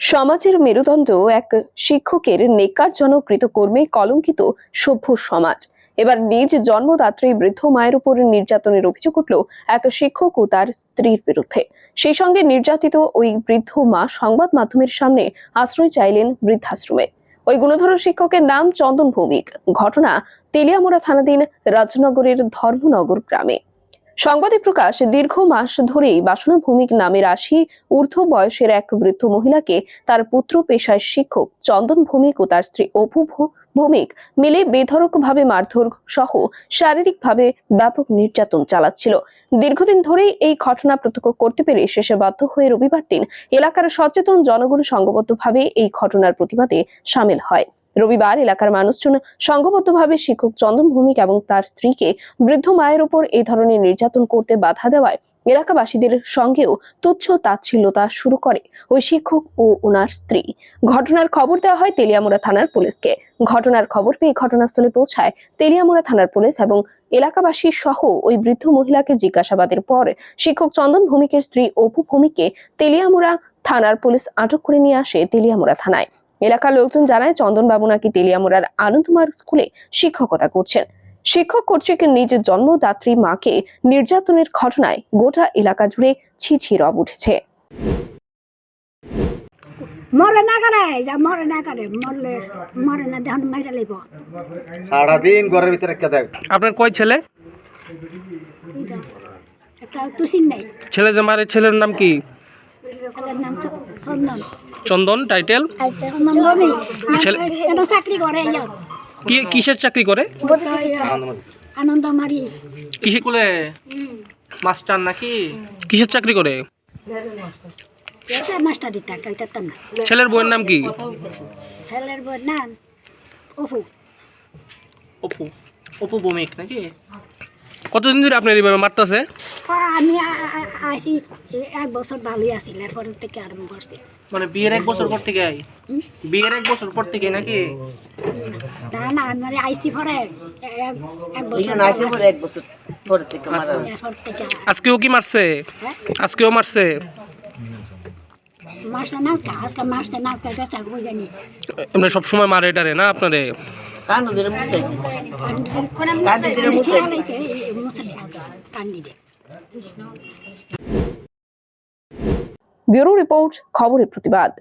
সমাজের মেরুদণ্ড এক শিক্ষকের নেকারজনক কৃতকর্মে কলঙ্কিত সভ্য সমাজ। এবার নিজ জন্মদাত্রী বৃদ্ধ মায়ের উপর নির্যাতনের অভিযোগ উঠল এক শিক্ষক ও তার স্ত্রীর বিরুদ্ধে। সেই সঙ্গে নির্যাতিত ওই বৃদ্ধ মা সংবাদ মাধ্যমের সামনে আশ্রয় চাইলেন বৃদ্ধাশ্রমে। ওই গুণধর শিক্ষকের নাম চন্দন ভৌমিক। ঘটনা তেলিয়ামোড়া থানাধীন রাজনগরের ধর্মনগর গ্রামে। সংবাদে প্রকাশ, দীর্ঘ মাস ধরেই বাসনা ভৌমিক নামের আশি ঊর্ধ্ব বয়সের এক বৃদ্ধ মহিলাকে তার পুত্র পেশায় শিক্ষক, চন্দন ভৌমিক ও তার স্ত্রী অপু ভৌমিক মিলে বেধড়কভাবে মারধর সহ শারীরিকভাবে ব্যাপক নির্যাতন চালাচ্ছিল। দীর্ঘদিন ধরেই এই ঘটনা প্রত্যক্ষ করতে পেরে শেষে বাধ্য হয়ে রবিবার দিন এলাকার সচেতন জনগণ সংঘবদ্ধভাবে এই ঘটনার প্রতিবাদে সামিল হয়। রবিবার এলাকার মানুষজন সংঘবদ্ধভাবে শিক্ষক চন্দন ভৌমিক এবং তার স্ত্রীকে বৃদ্ধ মায়ের উপর এই ধরনের নির্যাতন করতে বাধা দেওয়ায় এলাকাবাসীদের সঙ্গেও তুচ্ছ তাচ্ছিল্যতা শুরু করে ওই শিক্ষক ও ওনার স্ত্রী। ঘটনার খবর দেওয়া হয় তেলিয়ামুড়া থানার পুলিশকে। ঘটনার খবর পেয়ে ঘটনাস্থলে পৌঁছায় তেলিয়ামুড়া থানার পুলিশ এবং এলাকাবাসী সহ ওই বৃদ্ধ মহিলাকে জিজ্ঞাসাবাদের পর শিক্ষক চন্দন ভৌমিকের স্ত্রী অপু ভৌমিককে তেলিয়ামুড়া থানার পুলিশ আটক করে নিয়ে আসে তেলিয়ামুড়া থানায়। এলাকার লোকজন জানায় চন্দন বাবু নাকি তেলিয়ামুড়ার আনন্দমার্গ স্কুলে শিক্ষকতা করছেন। শিক্ষক কর্তৃক নিজের জন্মদাত্রী মাকে নির্যাতনের ঘটনায় গোটা এলাকা জুড়ে ছি রব উঠেছে। মরে না করে যা মরে না করে মরলে মরে না যখন মাইরা লইব। সারাদিন ঘরের ভিতরে রেখে দেখ? আপনার কয় ছেলে? একটা তুষিন নাই। ছেলে যে মারে ছেলের নাম কি? চন্দন। চন্দন টাইটেল? ছেলে- চাকরি করে কি কিসের চাকরি করে? আনন্দ মারি কিসে স্কুলে মাস্টার নাকি? কিসের চাকরি করে? মাস্টারি থাকে এটা না। ছেলের বইয়ের নাম কি? ছেলের বই নাম অপু। অপু। ভৌমিক নাকি? কতদিন ধরে আপনার এইভাবে মারতেছে? আমি আসি এক বছর ভালোই আসিল এরপর থেকে আরম্ভ করছি। মানে বিয়ের এক বছর পর থেকে আই? বিয়ের এক বছর পর থেকে নাকি? না না আমি আইসি পরে এক বছর আসে পরে এক বছর পরে থেকে মারা থেকে আজকেও কি মারছে? আজকেও মারছে? মাসে না আজকে মাসে না এমনি সবসময় মারে এটারে না আপনারে? কান্ড ধরে মুছাইছে কান দিলে মুছাইছে। ব্যুরো রিপোর্ট খবরের প্রতিবাদ